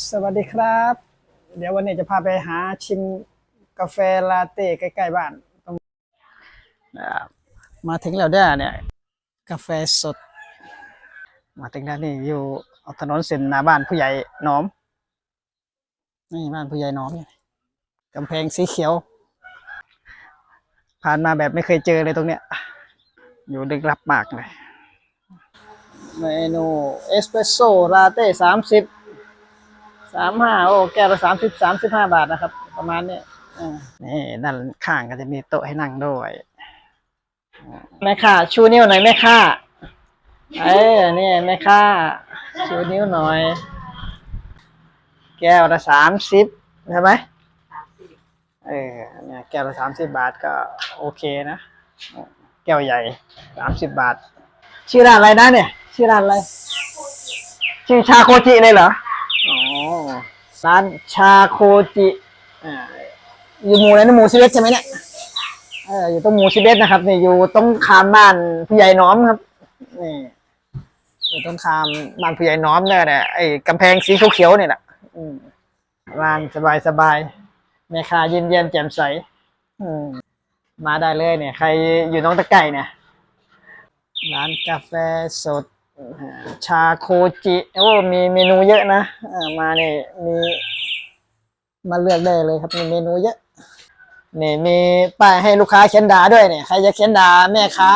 สวัสดีครับ เดี๋ยววันนี้จะพาไปหาชิมกาแฟลาเต้ใกล้ๆบ้านตรงนะครับมาถึงแล้วเด้อเนี่ย กาแฟสด มาถึงแล้วนี่อยู่ถนนเส้นหน้าบ้านผู้ใหญ่หนอม นี่บ้านผู้ใหญ่หนอมเนี่ยกำแพงสีเขียว ผ่านมาแบบไม่เคยเจอเลยตรงเนี้ย อยู่ดึกลับมากเลย เมนูเอสเปรสโซ่ลาเต้สามสิบ สามห้าโอ้แก้วละสามสิบสามสิบห้าบาทนะครับ ประมาณนี้อ่านี่ด้านข้างก็จะมีโต๊ะให้นั่งด้วยอ่าแม่ค้าชูนิ้วหน่อยแม่ค้าเอ้ยนี่แม่ค้าชูนิ้วหน่อย แก้วละสามสิบใช่ไหมเออเนี่ยแก้วละสามสิบบาทก็โอเคนะ แก้วใหญ่สามสิบบาท ชื่อร้านอะไรนะเนี่ย ชื่อร้านอะไร ชื่อชาโคจิเลยเหรออ๋อ ร้านชาโคจิอ่าอยู่หมู่ไรนะหมู่สิบเอ็ดใช่ไหมเนี่ยเอออยู่ตรงหมู่สิบเอ็ดนะครับนี่อยู่ตรงขามบ้านผู้ใหญ่น้อมครับนี่อยู่ตรงขามบ้านผู้ใหญ่น้อมเนี่ยแหละไอ้กำแพงสีเขียวๆเนี่ยแหละอืมร้านสบายๆแม่ค้าเยิ้มแย้มแจ่มใส อืมมาได้เลยเนี่ย ใครอยู่น้องตะไก่เนี่ย ร้านกาแฟสด ชาโคจิโอ้มีเมนูเยอะนะมาเนี่ยมีมาเลือกได้เลยครับมีเมนูเยอะนี่มีป้ายให้ลูกค้าเขียนด่าด้วยเนี่ยใครจะเขียนด่าแม่ค้า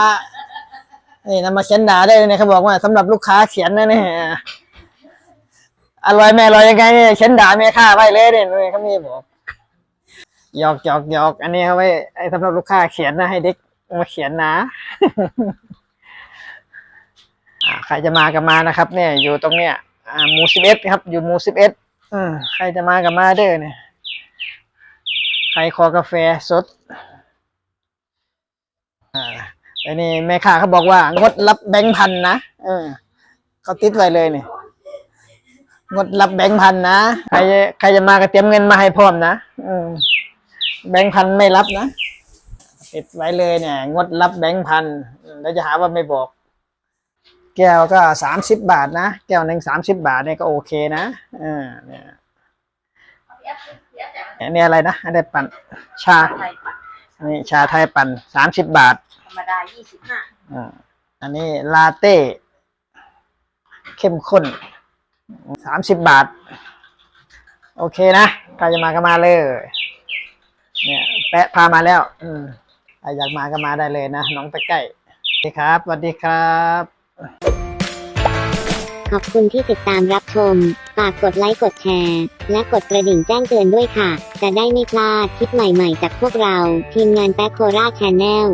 นี่นำมาเขียนด่าได้เลยเนี่ยเขาบอกว่าสำหรับลูกค้าเขียนนะเนี่ยอร่อยแม่อร่อยยังไงเนี่ยเขียนด่าแม่ค้าไว้เลยเนี่ยเขามีบอกหยอกหยอกหยอกอันนี้เขาไว้ไอ้สำหรับลูกค้าเขียนนะให้เด็กมาเขียนนะ ใครจะมาก็มานะครับ เนี่ย อยู่ตรงเนี้ยอ่าหมู่สิบเอ็ดครับ อยู่หมู่สิบเอ็ดใครจะมาก็มาเด้อเนี่ยใครขอกาแฟสดอ่าอ้นี่แม่ค้าเขาบอกว่างดรับแบงค์พันนะเออเขาติดไว้เลยเนี่ยงดรับแบงค์พันนะใครจะใครจะมาก็เตรียมเงินมาให้พร้อมนะอืแบงค์พันไม่รับนะติดไว้เลยเนี่ย งดรับแบงค์พันแล้วจะหาว่าไม่บอก แก้วก็สามสิบบาทนะ แก้วหนึ่งสามสิบบาทเนี่ยก็โอเคนะเอ่าเนี่ยอันนี้อะไรนะอันนี้ปั่นชาไทยปัดอันนี้ชาไทยปั่นสามสิบบาท ธรรมดายี่สิบห้าอ่าอันนี้ลาเต้ เข้มข้นสามสิบบาท โอเคนะใครจะมาก็มาเลย เนี่ย แปะพามาแล้ว อืมใครอยากมาก็มาได้เลยนะ น้องตะไก่สวัสดีครับสวัสดีครับ ขอบคุณที่ติดตามรับชม ฝากกดไลค์กดแชร์ และกดกระดิ่งแจ้งเตือนด้วยค่ะ จะได้ไม่พลาดคลิปใหม่ๆ จากพวกเรา ทีมงานแป๊กโคราชแชนแนล